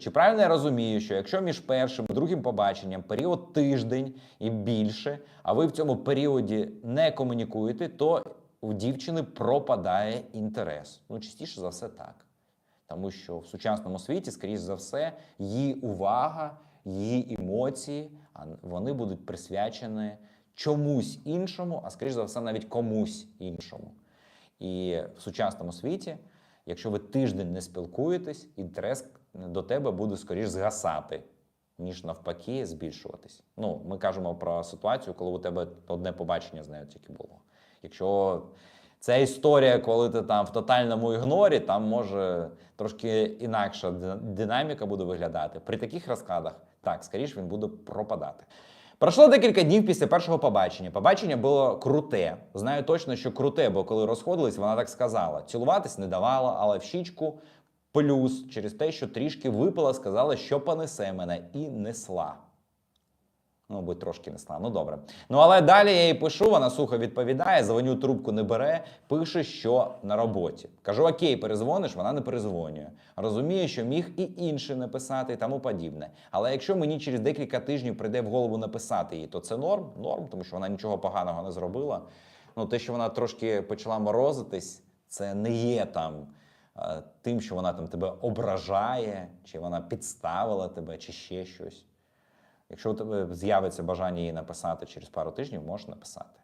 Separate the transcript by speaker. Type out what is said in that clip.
Speaker 1: Чи правильно я розумію, що якщо між першим і другим побаченням період тиждень і більше, а ви в цьому періоді не комунікуєте, то у дівчини пропадає інтерес? Ну, частіше за все так. Тому що в сучасному світі, скоріш за все, її увага, її емоції, вони будуть присвячені чомусь іншому, а скоріш за все, навіть комусь іншому. І в сучасному світі, якщо ви тиждень не спілкуєтесь, інтерес до тебе буде скоріш згасати, ніж навпаки збільшуватись. Ну, ми кажемо про ситуацію, коли у тебе одне побачення з нею тільки було. Якщо це історія, коли ти там в тотальному ігнорі, там може трошки інакша динаміка буде виглядати. При таких розкладах, так, скоріше він буде пропадати. Пройшло декілька днів після першого побачення. Побачення було круте. Знаю точно, що круте, бо коли розходились, вона так сказала. Цілуватись не давала, але в щічку плюс через те, що трішки випила, сказала, що понесе мене, і несла. Ну, мабуть, трошки несла. Ну добре. Ну але далі я їй пишу, вона сухо відповідає, дзвоню, трубку не бере, пише, що на роботі. Кажу, окей, перезвониш, вона не перезвонює. Розумію, що міг і інший написати і тому подібне. Але якщо мені через декілька тижнів прийде в голову написати їй, то це норм, норм, тому що вона нічого поганого не зробила. Ну, те, що вона трошки почала морозитись, це не є там е, тим, що вона там тебе ображає, чи вона підставила тебе, чи ще щось. Якщо у тебе з'явиться бажання її написати через пару тижнів, можеш написати.